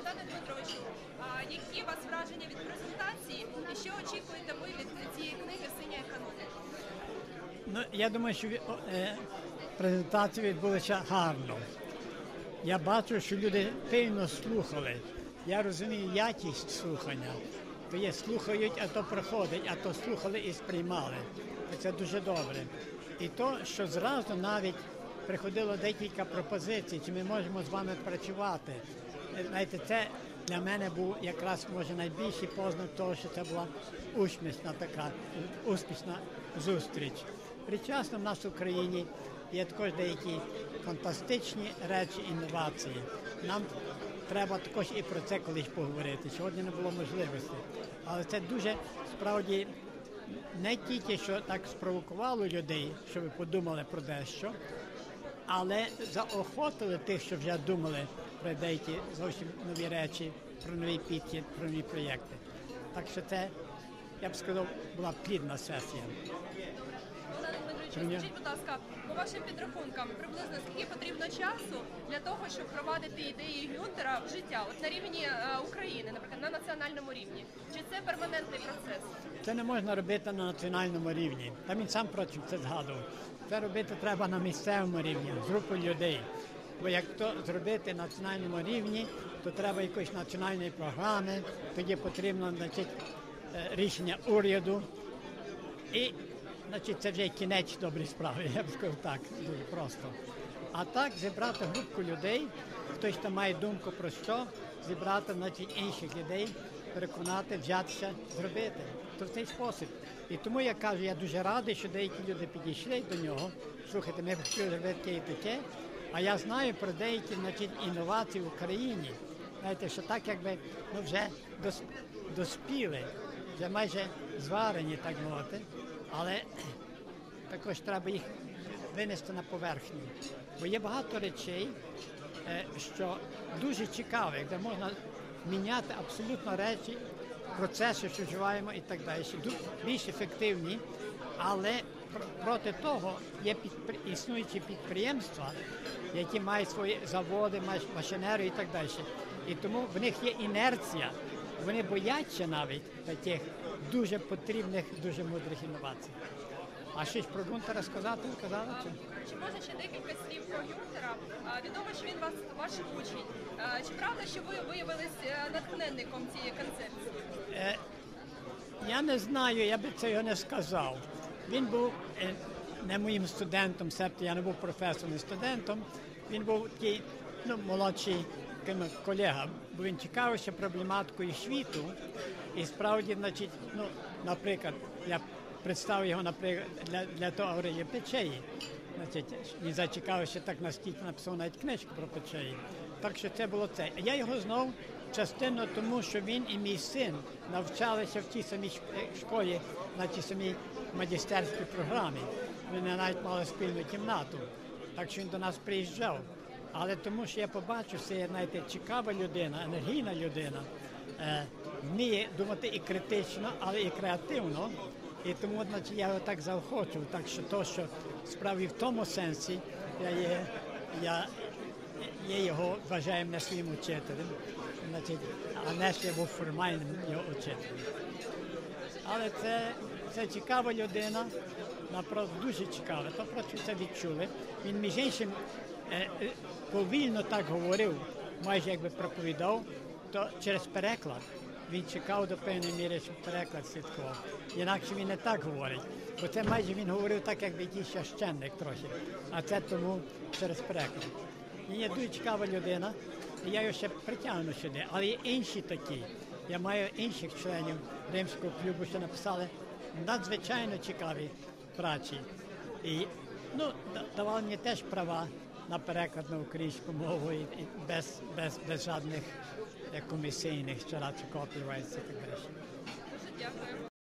Богдане Дмитровичу, які у вас враження від презентації і що очікуєте ви від цієї книги Синя економіка? Ну, я думаю, що е, презентація відбулася гарно. Я бачу, що люди пильно слухали. Я розумію якість слухання. То є слухають, а то проходить, а то слухали і сприймали. Це дуже добре. І то, що зразу навіть приходило декілька пропозицій, чи ми можемо з вами працювати. Знаєте, це для мене був якраз може найбільший познак того, що це була успішна така успішна зустріч. Причасно в нас в Україні є також деякі фантастичні речі, інновації. Нам треба також і про це колись поговорити. Сьогодні не було можливості. Але це дуже справді не тільки що так спровокувало людей, щоб подумали про дещо, але заохотили тих, що вже думали про деякі зовсім нові речі, про новий підхід, про нові проєкти. Так що це, я б сказав, була плідна сесія. Скажіть, будь ласка, по вашим підрахункам, приблизно скільки потрібно часу для того, щоб впровадити ідеї Гюнтера в життя, от на рівні е, України, наприклад, на національному рівні? Чи це перманентний процес? Це не можна робити на національному рівні. Там він сам прочим це згадував. Це робити треба на місцевому рівні, з групою людей. Бо як то зробити на національному рівні, то треба якоїсь національної програми, тоді потрібно значить, е, рішення уряду. І значить, це вже кінець доброї справи, я б сказав так, дуже просто. А так зібрати групку людей, хтось там має думку про що, зібрати значить, інших людей, переконати, взятися, зробити. То в цей спосіб. І тому я кажу, я дуже радий, що деякі люди підійшли до нього. Слухайте, ми хотіли зробити таке і таке. А я знаю про деякі значить, інновації в Україні. Знаєте, що так якби ну, вже доспіли, вже майже зварені, так мовити. Але також треба їх винести на поверхню. Бо є багато речей, е, що дуже цікавих, де можна міняти абсолютно речі, процеси, що вживаємо і так далі. Більш ефективні, але проти того є підпри- існуючі підприємства, які мають свої заводи, мають машинерію і так далі. І тому в них є інерція. Вони бояться навіть таких дуже потрібних, дуже мудрих інновацій. А щось про Гунтера сказати, казали? Чи? Чи може ще декілька слів про Гюнтера? Відомо, що він вас ваш учень. Чи правда, що ви виявились е, натхненником цієї концепції? Я не знаю, я би це його не сказав. Він був е, не моїм студентом, себто я не був професором і студентом. Він був такий ну, молодший колега, бо він цікавився проблематикою світу. І справді, значить, ну, наприклад, я представив його наприклад, для, для теорії печеї. Значить, він зацікавився так настільки написав навіть книжку про печеї. Так що це було це. Я його знав частину тому, що він і мій син навчалися в тій самій школі, на тій самій магістерській програмі. Вони навіть мали спільну кімнату. Так що він до нас приїжджав. Але тому, що я побачив, є знаєте, цікава людина, енергійна людина, е, вміє думати і критично, але і креативно. І тому значить, я його так заохочив. Так що то, що справді в тому сенсі я є, я є його вважаю мене своїм учителем, значить, а не я був формальним його учителем. Але це, це цікава людина, напроти дуже цікава. То просто це відчули. Він між іншим е, е, повільно так говорив, майже якби проповідав, то через переклад. Він чекав до певної міри, щоб переклад слідкував. Інакше він не так говорить. Бо це майже він говорив так, якби якийсь священник трохи. А це тому через переклад. Він є дуже цікава людина, і я його ще притягну сюди. Але є інші такі. Я маю інших членів римського клубу, що написали надзвичайно цікаві праці. І ну, давали мені теж права на переклад на українську мову і, без, без, без жодних е, комісійних чи радше копірайтів і так далі. Дуже дякую.